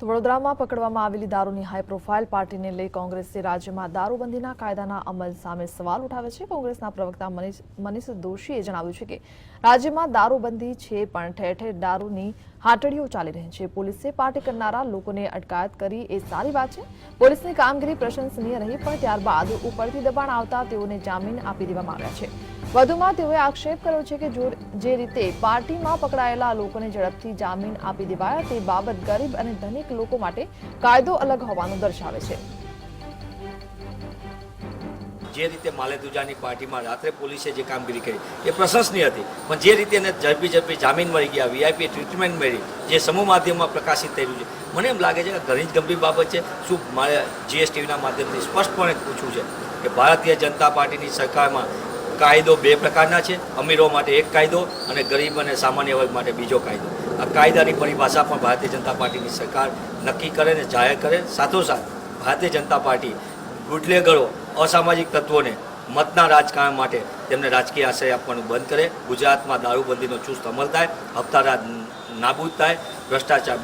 તો વડોદરામાં પકડવામાં આવેલી દારૂની હાઈ પ્રોફાઇલ પાર્ટીને લઈ કોંગ્રેસે રાજ્યમાં દારૂબંધીના કાયદાના અમલ સામે સવાલ ઉઠાવ્યા છે. કોંગ્રેસના પ્રવક્તા મનીષ દોશીએ જણાવ્યું છે કે રાજ્યમાં દારૂબંધી છે, પણ ઠેર ઠેર દારૂની હાટડીઓ ચાલી રહી છે. પોલીસે પાર્ટી કરનારા લોકોને અટકાયત કરી. એ સારી વાત છે. પોલીસની કામગીરી પ્રશંસનીય રહી, પણ ત્યારબાદ ઉપરથી દબાણ આવતા તેઓને જામીન આપી દેવામાં આવ્યા છે. વધુમાં તેઓએ આક્ષેપ કર્યો છે કે જો રીતે પાર્ટીમાં પકડાયેલા લોકોને ઝડપથી જામીન આપી દેવાયા, તે બાબત ગરીબ અને ધનિક લોકો માટે કાયદો અલગ હોવાનું દર્શાવે છે. જે રીતે માલેદુજાની પાર્ટીમાં રાત્રે પોલીસે જે કામગીરી કરી, એ પ્રશંસનીય હતી. પણ જે રીતે એને ઝડપી ઝડપી જામીન મળી ગયા વીઆઈપી ટ્રીટમેન્ટ મળી, જે સમૂહ માધ્યમમાં પ્રકાશિત થયેલું છે, મને એમ લાગે છે કે ઘણી જ ગંભીર બાબત છે. શું મારે જીએસટીવીના માધ્યમથી સ્પષ્ટપણે પૂછવું છે કે ભારતીય જનતા પાર્ટીની સરકારમાં કાયદો બે પ્રકારના છે, અમીરો માટે એક કાયદો અને ગરીબ અને સામાન્ય વર્ગ માટે બીજો કાયદો. આ કાયદાની પરિભાષા પણ ભારતીય જનતા પાર્ટીની સરકાર નક્કી કરે ને જાહેર કરે. સાથોસાથ, ભારતીય જનતા પાર્ટી ગુટલેગરો અસામાજિક તત્વોને મતના રાજકારણ માટે તેમને રાજકીય આશ્રય આપવાનું બંધ કરે. ગુજરાતમાં દારૂબંધીનો ચુસ્ત અમલ થાય હપ્તારાજ નાબૂદ થાય, ભ્રષ્ટાચાર